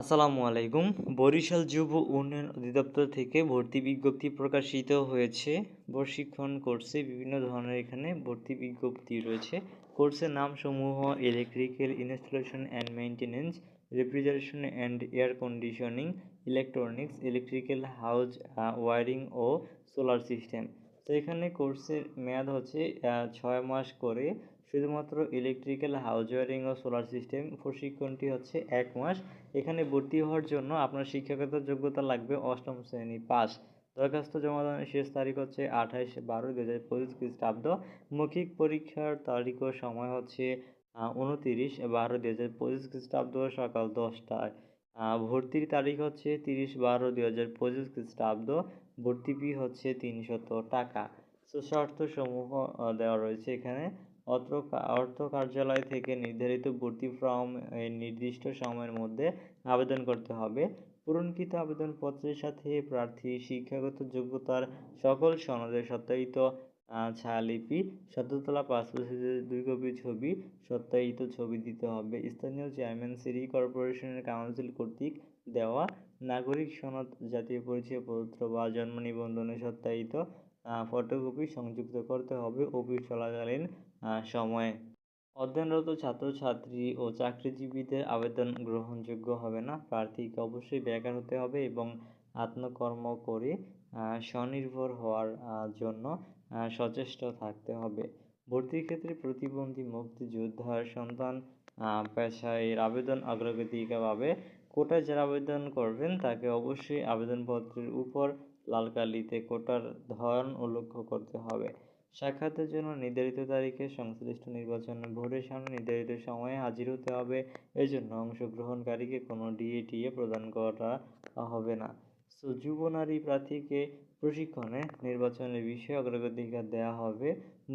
আসসালামু আলাইকুম। বরিশাল যুব উন্নয়ন অধিদপ্তর থেকে ভর্তি বিজ্ঞপ্তি প্রকাশিত হয়েছে। প্রশিক্ষণ কোর্সে বিভিন্ন ধরনের এখানে ভর্তি বিজ্ঞপ্তি রয়েছে। কোর্সের নাম সমূহ electrical installation and maintenance refrigeration and air conditioning electronics electrical house wiring O solar system তো এখানে কোর্সের মেয়াদ হচ্ছে ছয় মাস করে শুধুমাত্র ইলেকট্রিক্যাল হাউস ওয়ারিং ও সোলার সিস্টেম প্রশিক্ষণটি হচ্ছে এক মাস। এখানে ভর্তি হওয়ার জন্য আপনার শিক্ষাগত যোগ্যতা লাগবে অষ্টম শ্রেণি পাস। দরখাস্ত জমা দেওয়ার শেষ তারিখ হচ্ছে আঠাইশ বারো দু হাজার পঁচিশ খ্রিস্টাব্দ। মৌখিক পরীক্ষার তারিখ ও সময় হচ্ছে উনতিরিশ বারো দু হাজার পঁচিশ খ্রিস্টাব্দ সকাল দশটায়। ভর্তির তারিখ হচ্ছে তিরিশ বারো দু হাজার পঁচিশ খ্রিস্টাব্দ। ভর্তি ফি হচ্ছে তিনশত টাকা। তো শর্তসমূহ দেওয়া রয়েছে এখানে। অত্র অর্থ কার্যালয় থেকে নির্ধারিত ভর্তি ফর্ম নির্দিষ্ট সময়ের মধ্যে আবেদন করতে হবে। পূরণকৃত আবেদনপত্রের সাথে প্রার্থী শিক্ষাগত যোগ্যতার সকল সনদের সত্যায়িত ছায়ালিপি সদ্যতলা পাসপোর্ট সাইজের দুই কপি ছবি, সত্যায়িত ছবি দিতে হবে। স্থানীয় চেয়ারম্যান সিটি কর্পোরেশনের কাউন্সিল কর্তৃক দেওয়া নাগরিক সনদ, জাতীয় পরিচয় পরিচয়পত্র বা জন্ম নিবন্ধনের সত্যায়িত ফটোকপি সংযুক্ত করতে হবে অফিস চলাকালীন সময়ে। অধ্যয়নরত ছাত্রছাত্রী ও চাকরিজীবীদের আবেদন গ্রহণযোগ্য হবে না। প্রার্থীকে অবশ্যই বেকার হতে হবে এবং আত্মকর্ম করে স্বনির্ভর হওয়ার জন্য সচেষ্ট থাকতে হবে। ভর্তির ক্ষেত্রে প্রতিবন্ধী মুক্তিযোদ্ধার সন্তান পেশায় আবেদন অগ্রগতিকা পাবে কোটায় যারা আবেদন করবেন, তাকে অবশ্যই আবেদনপত্রের উপর লাল কালিতে কোটার ধরন উল্লেখ করতে হবে। সাক্ষাতের জন্য নির্ধারিত তারিখে সংশ্লিষ্ট নির্বাচন ভোটের সামনে নির্ধারিত সময়ে হাজির হতে হবে। এজন্য অংশগ্রহণকারীকে কোনো ডিএটিএ প্রদান করা হবে না। সো যুব নারী প্রার্থীকে প্রশিক্ষণে নির্বাচনের বিষয়ে অগ্রাধিকার দেওয়া হবে।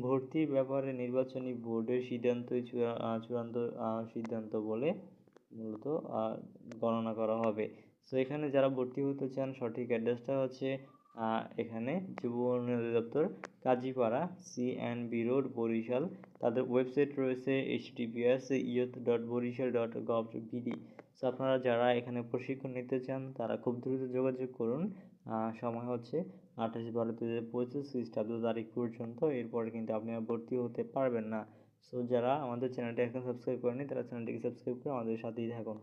ভর্তির ব্যাপারে নির্বাচনী বোর্ডের সিদ্ধান্তই চূড়ান্ত সিদ্ধান্ত বলে মূলত গণনা করা হবে। সো এখানে যারা ভর্তি হতে চান, সঠিক অ্যাড্রেসটা হচ্ছে এখানে যুব উন্নয়ন অধিদপ্তর Kazipara C and B road Barishal. তাদের ওয়েবসাইট রয়েছে HTTPS youth dot Barishal dot gov BD so আপনারা যারা এখানে প্রশিক্ষণ নিতে চান, তারা খুব দ্রুত যোগাযোগ করুন। সময় হচ্ছে আঠাশ বারো দু হাজার পঁচিশ খ্রিস্টাব্দ তারিখ পর্যন্ত। এরপরে কিন্তু আপনি ভর্তি হতে পারবেন না। সো যারা আমাদের চ্যানেলটি এখন সাবস্ক্রাইব করেনি তারা চ্যানেলটিকে সাবস্ক্রাইব করে আমাদের সাথেই থাকুন।